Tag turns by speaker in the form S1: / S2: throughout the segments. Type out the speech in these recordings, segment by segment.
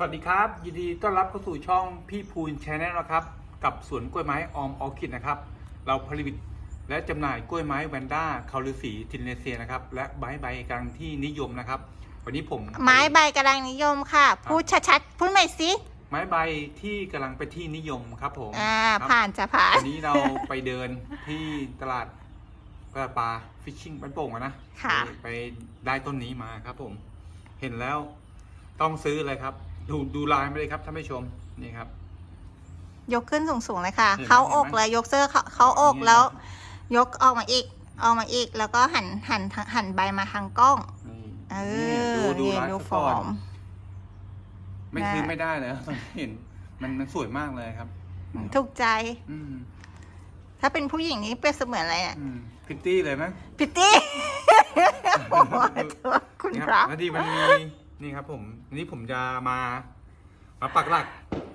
S1: สวัสดีครับ ยินดีต้อนรับเข้าสู่ช่องพี่พูนชแนลนะครับ กับสวนกล้วยไม้ออมออคิดนะครับ เราผลิตและจำหน่ายกล้วยไม้แวนด้าคาลิสีทินเนเซียนะครับ และใบใบกลางที่นิยมนะครับ วันนี้ผม
S2: ไม้ใบกำลังนิยมค่ะ พูดชัดๆพูดใหม่สิ
S1: ไม้ใบที่กำลังไปนที่นิยมครับผม
S2: อ่า
S1: ครับ
S2: ผ่านจะผ่าน
S1: วันนี้เราไปเดินที่ตลาดตลาดปลาฟิชชิ่งบ้านโป่งอะนะ
S2: ค่ะ
S1: ไปไปได้ต้นนี้มาครับผม เห็นแล้วต้องซื้อเลยครับ ดูดูลายไม่เลยครับท่านผู้ชมนี่ครับ
S2: ยกขึ้นสูงๆเลยค่ะ
S1: เห็นไหม
S2: เขาอก
S1: เห็นไหม
S2: เลยยกเสื้อเขาเขาอก
S1: นี่
S2: แล้ว ยกออกมาอีกออกมาอีก แล้วก็หันหันหันใบมาทางกล้อง
S1: นี่
S2: เอ
S1: นี่
S2: อ
S1: ดูดู
S2: เนี่ย
S1: ลาย
S2: ดู
S1: ซะ
S2: ฟ
S1: ก่
S2: อ
S1: อน
S2: ร์ม
S1: ไม่ซื้อไม่ได้เลยครับเห็นมันมันสวยมากเลยครับ
S2: ถูกใจ
S1: อืม
S2: ถ้าเป็นผู้หญิงนี่เป็นเสมือนอะไรเนี่ย
S1: อืมพิตตี้เลยไหม
S2: พิตตี้โอ้โหคุณ
S1: นี่
S2: พระ
S1: แล้วดีมันมี นี่ครับผมอันนี้ผมจะมา มาปักหลัก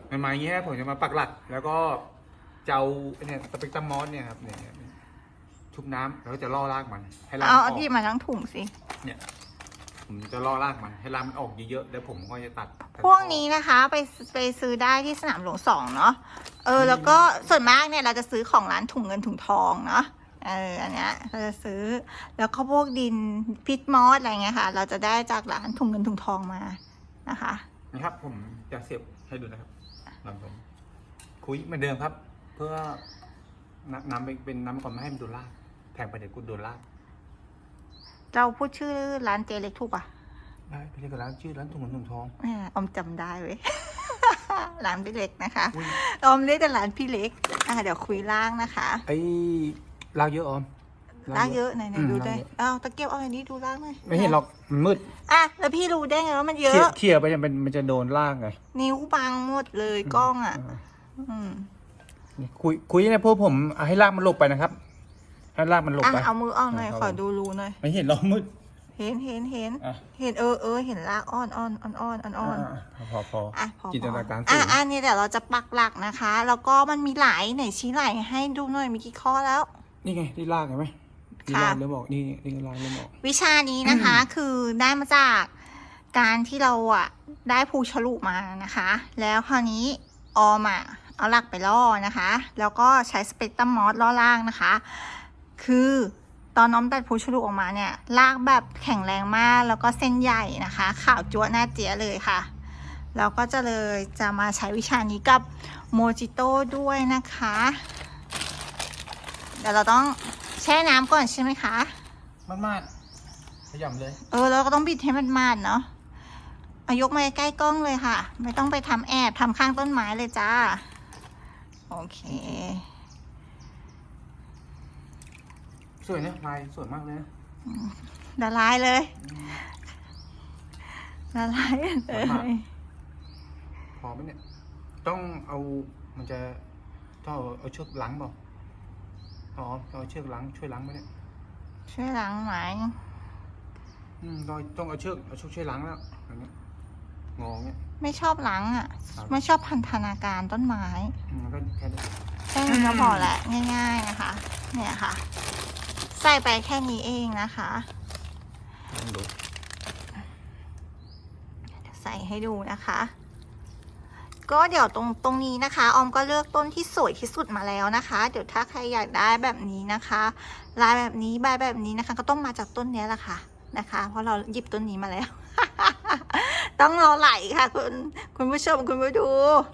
S1: มันมาอย่างเงี้ยผมจะมาปักหลัก แล้วก็จะเอาไอ้เนี่ยสเปกตรัมมอสเนี่ยครับเนี่ยเนี่ยชุบน้ำแล้วก็จะล่อรากมัน ให้ราก
S2: เอา
S1: มันอ
S2: เอา
S1: อก
S2: ที่มาทั้งถุงสิ
S1: เนี่ย ผมจะล่อรากมัน ให้รากมันออกเยอะๆแล้วผมก็จะตัด
S2: พวกนี้นะคะไปไปซื้อได้ที่สนามหลวงสองเนาะ เออ แล้วก็ส่วนมากเนี่ยเราจะซื้อของร้านถุงเงินถุงทองเนาะ เอออันเนี้ยเราจะซื้อ แล้วก็พวกดินพิษมอสอะไรเงี้ยค่ะ เราจะได้จากร้านถุงเงินถุงทองมานะคะ
S1: นะครับผมจะเสียบให้ดูนะครับลำผมคุยเหมือนเดิมครับ เพื่อน้ำน้ำเป็นเป็นน้ำก่อนไม่ให้มันโดนรากแทงไปเดี๋ยวกูโดนราก
S2: เราพูดชื่อร้านเจเล็กถูกปะ
S1: ได้พี่เรียกร้านชื่อร้านถุงเงินถุงทอง
S2: อ่าออมจำได้เว้ยร้านพี่เล็กนะคะ
S1: อุ้ย
S2: ออมเรียกแต่ร้านพี่เล็กอ่าเดี๋ยวคุยล่างนะคะ
S1: ไอ้ รากเยอะออม
S2: ล่างเยอะไหนไหน
S1: อืม
S2: ดูได้
S1: รากเยอะ
S2: อ้าวตะเกียบเอาอันนี้ดูล่างหน่อย
S1: ไม่เห็นหรอกมันมืด
S2: อะแล้วพี่รู้ได้ไงว่ามันเย
S1: เขี่ย
S2: อะ
S1: เขี่ยไปจะเป็นมันจะโดนรากไง
S2: นิ้วบังหมดเลยกล้องอะาอืม
S1: นี่คุยคุยเนี่ยพวกผมเอาให้รากมันหลบไปนะครับให้รากมันหลบ
S2: อะ
S1: ไป
S2: เอามือออกหน่อย
S1: เอา
S2: ขอดูรูหน่อย
S1: ไม่เห็นหรอกมืด
S2: เห็นเห็นเห็น
S1: อะ
S2: เห็นเออเออเห็นลากอ้อนอ้อนอ้อนอ้อนอ้อนอ้อน
S1: อ่าพอพอ
S2: อะพอ
S1: จินตนาการสูง
S2: อะอันนี้เดี๋ยวเราจะปักหลักนะคะ แล้วก็มันมีหลายไหนชี้ไหลให้ดูหน่อยมีกี่ข้อแล้ว
S1: นี่ไงที่รากเห็นไหมนี่
S2: ค่ะ
S1: รากเริ่มออกนี่นี่รากเริ่มออก
S2: วิชานี้นะคะ คือได้มาจากการที่เราอะได้ภูฉลุมานะคะ แล้วคราวนี้ออมอะเอาหลักไปล่อนะคะ แล้วก็ใช้สเปกตรัมมอสล่อล่างนะคะ คือตอนน้อมตัดภูฉลุออกมาเนี่ยลากแบบแข็งแรงมากแล้วก็เส้นใหญ่นะคะขาวจั๊วะหน้าเจี๊ยะเลยค่ะแล้วก็จะเลยจะมาใช้วิชานี้กับโมจิโต้ด้วยนะคะ เดี๋ยวเราต้องแช่น้ำก่อนใช่ไหมคะ
S1: มากมากขยำเลย
S2: เออแล้วก็ต้องบิดให้มันมาดเนาะเอายกมาใกล้ๆกล้องเลยค่ะ ไม่ต้องไปทำแอบทำข้างต้นไม้เลยจ้า โอเค
S1: สวยนะลายสวยมากเลยนะ
S2: ละลายเลยละลายเล
S1: สวยมาก
S2: ย
S1: พอไหมเนี่ย ต้องเอามันจะต้องเอาเอาเชือกล้างเปล่า อ๋อต้องเอาเชือกล้างช่วยล้างไหมเนี่ย
S2: ช่วยล้างไหม
S1: อืมต้องต้องเอาเชือกเอาเชือกช่วยล้างแล้วอย่างเงี้ยงอเงี้ย
S2: ไม่ชอบล้างอะ
S1: ครับ
S2: ไม่ชอบพันธนาการต้นไม้
S1: อืมแล้วก็แค่นี้
S2: แค่นี้ก็พอแหละง่ายๆนะคะ เนี่ยค่ะ ใส่ไปแค่นี้เองนะคะ
S1: ลองดู
S2: ใส่ให้ดูนะคะ ก็เดี๋ยวตรงตรงนี้นะคะ ออมก็เลือกต้นที่สวยที่สุดมาแล้วนะคะ เดี๋ยวถ้าใครอยากได้แบบนี้นะคะ ลายแบบนี้ใบแบบนี้นะคะ ก็ต้องมาจากต้นเนี้ยแหละค่ะนะคะ เพราะเราหยิบต้นนี้มาแล้ว ต้องรอไหลค่ะ คุณคุณผู้ชมคุณผู้ดู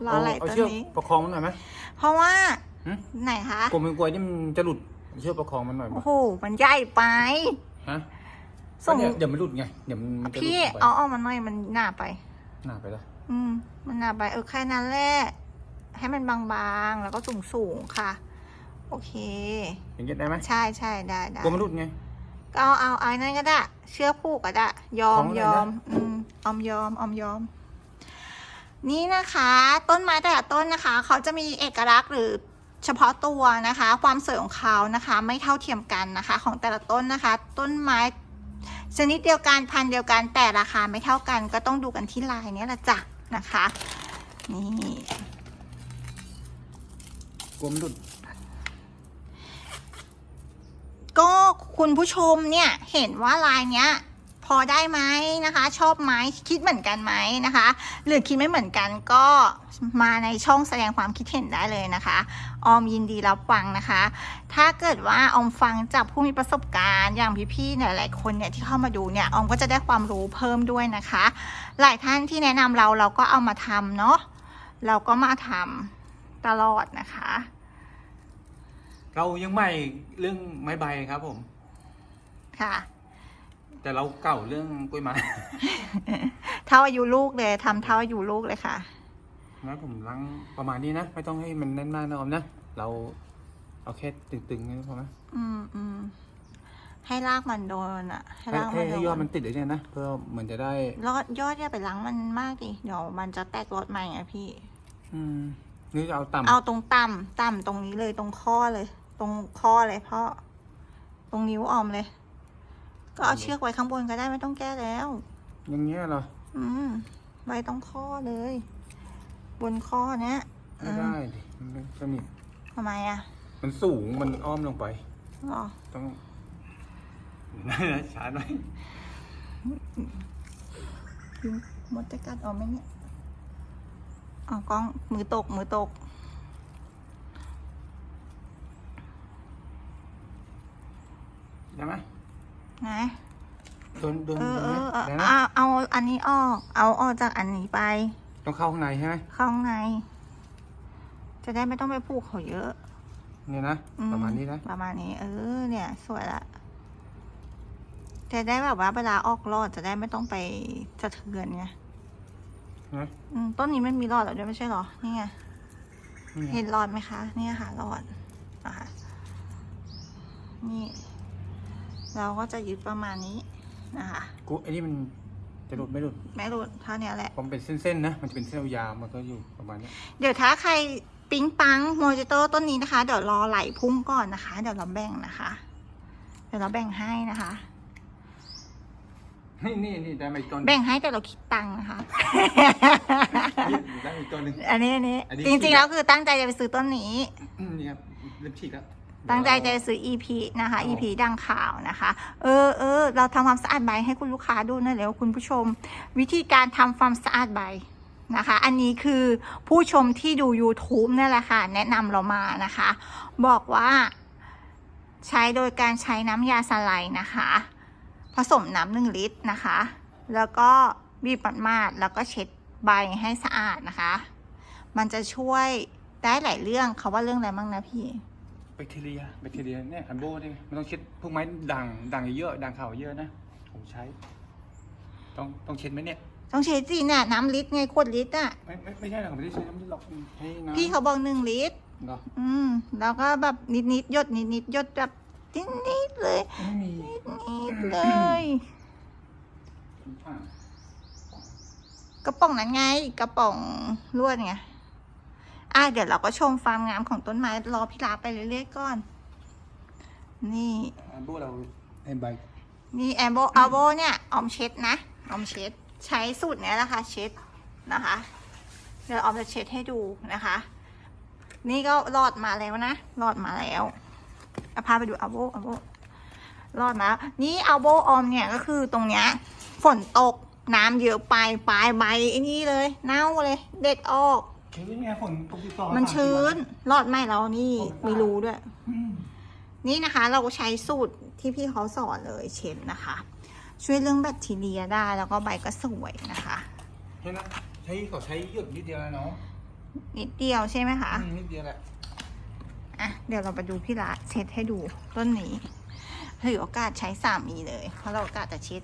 S2: รอไหล
S1: เอา
S2: ต้น
S1: เชือก
S2: นี้
S1: ประคองมันหน่อยไหม
S2: เพราะว่า
S1: หึ
S2: ไหนคะ
S1: กลัวมันกลัวที่มันจะหลุดเอาเชือกประคองมันหน่อยไหม
S2: โอ้โหมันใหญ่ไป
S1: ฮะ
S2: ส่ง
S1: เดี๋ยวเดี๋ยวมันหลุดไงเดี๋ยวมันจะหลุด
S2: พี่
S1: ออกไป
S2: เอาออกมาหน่อยมันหนาไป
S1: หน้าไปแล้ว
S2: อืม มันหนาไปเออแค่นั้นแหละ ให้มันบางๆ แล้วก็สูงๆ ค่ะ โอเค
S1: อย่างเงี้ยได้ไหม
S2: ใช่ใช่ได้ได้
S1: กลัวมันหลุดไง
S2: ก็เอาเอาไอ้นั่นก็ได้ เชือกผูกก็ได้ ยอม
S1: ของอะไรนะ
S2: ยอมอืมออมยอมออมยอม นี่นะคะ ต้นไม้แต่ละต้นนะคะ เขาจะมีเอกลักษณ์หรือเฉพาะตัวนะคะ ความสวยของเขานะคะ ไม่เท่าเทียมกันนะคะ ของแต่ละต้นนะคะ ต้นไม้ ชนิดเดียวกันพันธุ์เดียวกันแต่ราคาไม่เท่ากัน ก็ต้องดูกันที่ลายเนี้ยแหละจ้ะ นะคะ นี่
S1: กลัวมันหลุด
S2: ก็คุณผู้ชมเนี่ยเห็นว่าลายเนี้ย พพอได้ไหมนะคะ ชอบไหมคิดเหมือนกันไหมนะคะ หรือคิดไม่เหมือนกันก็มาในช่องแสดงความคิดเห็นได้เลยนะคะ ออมยินดีรับฟังนะคะ ถ้าเกิดว่าออมฟังจากผู้มีประสบการณ์อย่างพี่ๆเนี่ยหลายคนเนี่ยที่เข้ามาดูเนี่ยออมก็จะได้ความรู้เพิ่มด้วยนะคะ หลายท่านที่แนะนำเราเราก็เอามาทำเนาะเราก็มาทำตลอดนะคะ
S1: เรายังใหม่เรื่องไม้ใบครับผม
S2: ค่ะ
S1: แต่เราเก่าเรื่องกล้วยไม้
S2: เท่าอายุลูกเลยทำเท่าอายุลูกเลยค่ะ
S1: งั้นผมล้างประมาณนี้นะ ไม่ต้องให้มันแน่นมากนะออมนะ เราเอาแค่ตึงๆนี่พอไหม
S2: อืมอืมให้รากมันโดนอะให้
S1: ให้
S2: ราก
S1: ให้
S2: มันโด
S1: ให้ยอด
S2: น
S1: มันติดเลยเนี่ยนะ เพื่อเหมือนจะได้
S2: รอดยอดอย่าไปล้างมันมากดิเดี๋ยวมันจะแตกรอดใหม่ไงพี่
S1: อืมนี่จะเอาต่ำ
S2: เอาตรงต่ำต่ำตรงนี้เลยตรงข้อเลย ตรงข้อเลยพ่อตรงนิ้วออมเลย ก็เอาเชือกไว้ข้างบนก็ได้ไม่ต้องแก้แล้ว
S1: อย่างเงี้ยเหรอ
S2: อืมไว้ตรงข้อเลย บนข้อเนี้ย
S1: ไม่ได้ดิมันก็มี
S2: ทำไมอะ
S1: มันสูงมันอ้อมลงไป
S2: หรอ
S1: ต้องช้าหน่อย
S2: ยุงมดจะกัดออกไหมเนี่ยเอากล้องมือตกมือตก
S1: ได้ไหม
S2: นะ
S1: โดนโดน
S2: เออ
S1: โด
S2: เอน
S1: ไหม
S2: อเออ
S1: ได้นะ
S2: เอาเอาอันนี้ออก เอาออกจากอันนี้ไป
S1: ต้องเข้าข้างในใช่ไหม
S2: เข้าข้างใน จะได้ไม่ต้องไปผูกเขาเยอะ
S1: เนี่ยนะ
S2: อื
S1: ประมาณนี้นะ
S2: ประมาณนี้ เออ เนี่ย สวยละ จะได้แบบว่าเวลาออกรอดจะได้ไม่ต้องไปสะเทือนไง
S1: นะ
S2: อืมต้นนี้มันมีรอดแล้วด้วยไม่ใช่เหรอ นี่ไง
S1: นี่ไง
S2: เห็นรอดไหมคะ เนี่ยค่ะรอดอะนี่ เราก็จะยึดประมาณนี้นะคะ
S1: กูไอ้นี่มันจะหลุดไม่หลุด
S2: ไม่หลุดเท่านี้แหละ
S1: ผมนเป็นเส้นๆนะมันจะเป็นเส้นยาวๆมันก็อยู่ประมาณเนี้ย
S2: เดี๋ยวถ้าใครปิ๊งปังโมจิโต้ต้นนี้นะคะ เดี๋ยวรอไหลพุ่งก่อนนะคะ เดี๋ยวเราแบ่งนะคะ เดี๋ยวเราแบ่งให้นะคะ
S1: นี่นี่นี่ได้มาอีกต้น
S2: แบ่งให้แต่เราคิดตังค์นะคะ
S1: นี่ได้มาอีกต้นหนึ่ง
S2: อันนี้อันนี้
S1: อันนี้
S2: จริงๆแล้วคือตั้งใจจะไปซื้อต้นนี้
S1: อืมนี่ครับเริ่มฉีกแล้ว
S2: ตั้งใจจะซื้อ EP นะคะ EP ดังข่าวนะคะ เออเออเราทำความสะอาดใบให้คุณลูกค้าดูหนะแล้วคุณผู้ชม วิธีการทำความสะอาดใบนะคะ อันนี้คือผู้ชมที่ดู YouTube เนี่ยแหละค่ะ แนะนำเรามานะคะ บอกว่าใช้โดยการใช้น้ำยาสไลด์นะคะ ผสมน้ำหนึ่งลิตรนะคะ แล้วก็บีบมาดๆแล้วก็เช็ดใบให้สะอาดนะคะ มันจะช่วยได้หลายเรื่องเขาว่าเรื่องอะไรบ้างนะพี่
S1: แบคทีเรียแบคทีเรียเนี่ยอันโบนี่มันต้องเช็ดพวกไม้ด่างด่างเยอะๆด่างขาวเยอะนะผมใช้ ต้องต้องเช็ดไหมเนี่ย
S2: ต้องเช็ดสิเนี่ยน้ำลิตรไงขวดลิตรอะ
S1: ไม่ไม่ไม่ใช่หรอกผมไม่ได้ใช้น้ำมันหรอกให้น้ำ
S2: พี่เขาบอกหนึ่งลิตร
S1: เหรอ
S2: อืมแล้วก็แบบนิดนิดๆหยดนิดนิดๆหยดแบบนิดนิดๆเลย
S1: ไม่มี
S2: นิดเลย
S1: อะ
S2: กระป๋องนั้นไง กระป๋องลวดไง อะเดี๋ยวเราก็ชมความงามของต้นไม้รอพี่ลาไปเรื่อยๆก่อน นี่
S1: อันโบเราให้ใบ
S2: นี่แอมโบอาโบเนี่ยออมเช็ดนะออมเช็ด ใช้สูตรเนี้ยแหละค่ะเช็ดนะคะ เดี๋ยวออมจะเช็ดให้ดูนะคะ นี่ก็รอดมาแล้วนะรอดมาแล้วเอาพาไปดูอาโบอาโบรอดมาแล้วนี่อาโบออมเนี่ยก็คือตรงเนี้ยฝนตกน้ำเยอะไปปลายใบไอ้นี่เลย เน่าเลย เด็ดออก
S1: ชื้นไงฝนตกติดต่อ
S2: มัน
S1: สา
S2: ชื้
S1: สี่
S2: น
S1: วั
S2: รอดไหมเรานี่มีรูด้วย
S1: อืม
S2: นี่นะคะเราใช้สูตรที่พี่เขาสอนเลยเช็ดนะคะ ช่วยเรื่องแบคทีเรียได้แล้วก็ใบก็สวยนะคะ
S1: ใช่นะใช้เขาใช้หยดนิดเดียวนะเนาะ
S2: นิดเดียวใช่ไหมคะ
S1: อืมนิดเดียวแหละ
S2: อะเดี๋ยวเราไปดูพี่ละเช็ดให้ดูต้นนี้ถือโอกาสใช้สามีเลย เพราะเราโอกาสจะเช็ด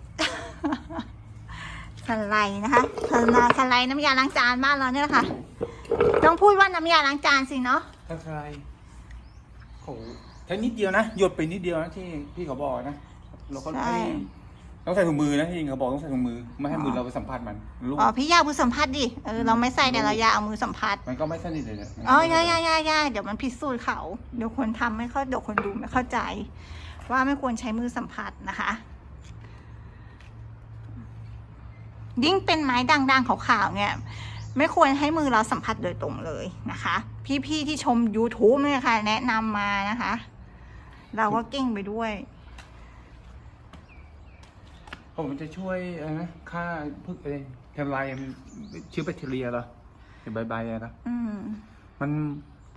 S2: สไลด์นะคะสไลด์สไลด์น้ำยาล้างจานบ้านเราเนี่ยแหละค่ะ ต้องพูดว่าน้ำยาล้างจานสิเนาะ
S1: ถ้าใครโหใช้นิดเดียวนะ หยดไปนิดเดียวนะที่พี่เขาบอกนะ เราก็
S2: ใช่
S1: ให้ต้องใส่ถุงมือนะที่จริงเขาบอกต้องใส่ถุงมือ ไม่ให้มือเราไปสัมผัสมันลูก
S2: อ๋อพี่อยากมือสัมผัสดิ เออเราไม่ใส่แต่เราอยากเอามือสัมผัส
S1: มันก็ไม่สนิทเลยเนี่ย
S2: อ๋อยายายายาเดี๋ยวมันผิดสูตรเขา เดี๋ยวคนทำไม่เข้าเดี๋ยวคนดูไม่เข้าใจ ว่าไม่ควรใช้มือสัมผัสนะคะ ยิ่งเป็นไม้ด่างๆขาวๆเนี่ย ไม่ควรให้มือเราสัมผัสโดยตรงเลยนะคะ พี่ๆที่ชม YouTube เนี่ยค่ะ แนะนำมานะคะ เราก็เก่งไปด้วย
S1: ผมมันจะช่วยอะไรนะฆ่าพวกอะไรแทนไลน์มันชื่อแบคทีเรียเหรอเห็นใบใบๆอะนะ
S2: อืม
S1: มัน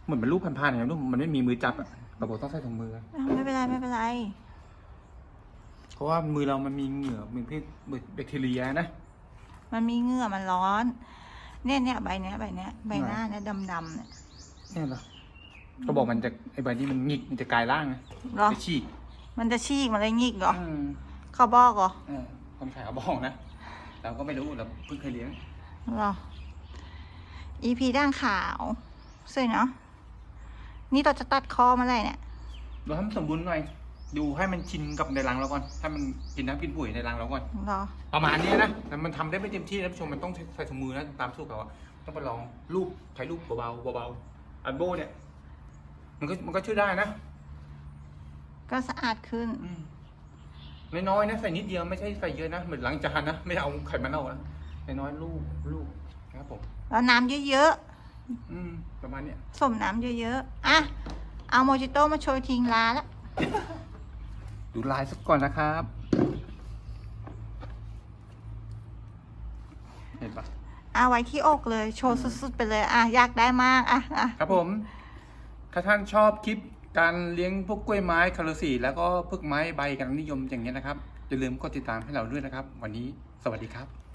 S1: เหมือนเป็นรูปพันๆอย่างนี้นมันไม่มีมือจับอะปรากฏต้องใส่ถุงมือ
S2: อะไม่เป็นไรไม่เป็นไร
S1: เพราะว่ามือเรามันมีเหงื่อมีพิษแบคทีเรียนะ
S2: มันมีเหงื่อมันร้อน เนี่ยเนี่ยใบเนี้ยใบเนี้ยใบหน้าเนี่ยดำดำๆเนี่ย
S1: เนี่ยเหรอเขาบอกมันจะไอ้ใบนี้มันหงิกมันจะกลายร่างนะ
S2: เหรอ
S1: จะฉีก
S2: มันจะฉีกมันเลยงิกเหรอ
S1: อืม
S2: เขาบอกเหรอ
S1: เออคนขายเขาบอกนะเราก็ไม่รู้เราเพิ่งเคยเลี้ยง
S2: เหรอ EP ด้านขาวสวยเนาะนี่เราจะตัดคอมาเลยเนี่ย
S1: เราให้มันสมบูรณ์หน่อย ดูให้มันชินกับในรังเราก่อนให้มันกินน้ำกินปุ๋ยในรังเราก่อน
S2: เหรอ
S1: ประมาณนี้นะแต่มันทำได้ไม่เต็มที่นะผู้ชมมันต้องใส่ถุงมือนะตามสูตรเขาอะต้องไปลองรูปใช้รูปเบาๆเบาๆอันโบเนี่ย มันก็มันก็ช่วยได้นะ
S2: ก็สะอาดขึ้น
S1: อืมน้อยๆนะใส่นิดเดียวไม่ใช่ใส่เยอะนะเหมือนล้างจานนะไม่เอาไขมันเอานะน้อยๆลูกลูกครับผม
S2: แล้วน้ำเยอะ
S1: อืมประมาณเนี้ย
S2: ๆสมน้ำเยอะๆ อะ เอาโมจิโต้มาโชยทิ้งลาแล้ว
S1: ดูลายสักก่อนนะครับ เห็นปะ
S2: เอาไว้ที่อกเลยโชว์สุดๆไปเลย อะอยากได้มากอะอะ
S1: ครับผม ถ้าท่านชอบคลิปการเลี้ยงพวกกล้วยไม้คาร์สีแล้วก็พวกไม้ใบกันนิยมอย่างเงี้ยนะครับ อย่าลืมกดติดตามให้เราด้วยนะครับ วันนี้สวัสดีครับ